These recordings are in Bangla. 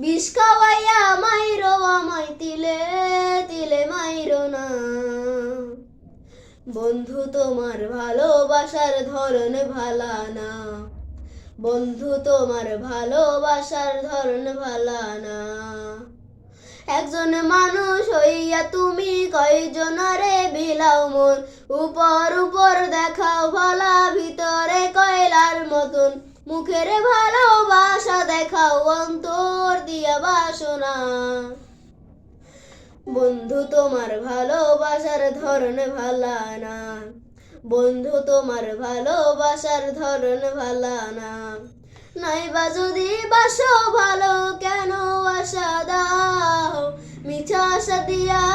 বিষ খাওয়াইয়া মাইরো তিলে তিলে মাইরো না। বন্ধু, তোমার ভালোবাসার ধরন ভালা না। বন্ধু, তোমার ভালোবাসার ধরন ভালা না। একজন মানুষ হইয়া তুমি কয়জনারে বিলাও মন? উপর উপর দেখাও ভালা, ভিতরে কয়লার মতন। মুখের ভালোবাসা দেখাও অন্তর। দিয়া বাসনা। বন্ধু, তোমার ভালোবাসার ধরন ভালা না বন্ধু, তোমার ভালোবাসার ধরন ভালা না নাইবা যদি বাসো ভালো, কেন আশা দাও? মিঠা আশা দিয়া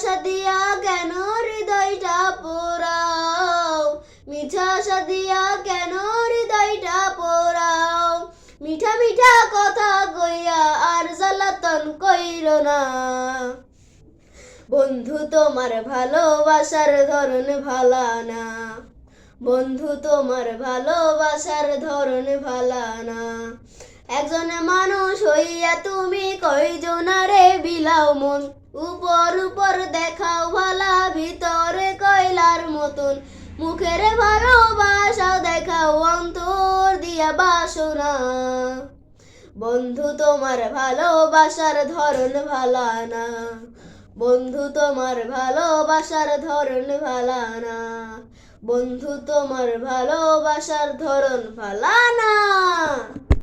আশা দিয়া কেন হৃদয়টা পোড়াও? মিঠা আশা দিয়া কেন হৃদয়টা পোড়াও? মিঠা মিঠা কথা কইয়া আর জ্বালাতন কইর না। বন্ধু, তোমার ভালোবাসার ধরন ভালা না। বন্ধু, তোমার ভালোবাসার ধরন ভালা না। একজন মানুষ হইয়া তুমি কয়জনারে বিলাও মন? উপর উপর দেখাও ভালা, ভিতরে কয়লার মতন। মুখের ভালোবাসা দেখাও, অন্তর দিয়া বাসনা। বন্ধু, তোমার ভালোবাসার ধরন ভালা না। বন্ধু, তোমার ভালোবাসার ধরন ভালা না। বন্ধু, তোমার ভালোবাসার ধরন ভালা না।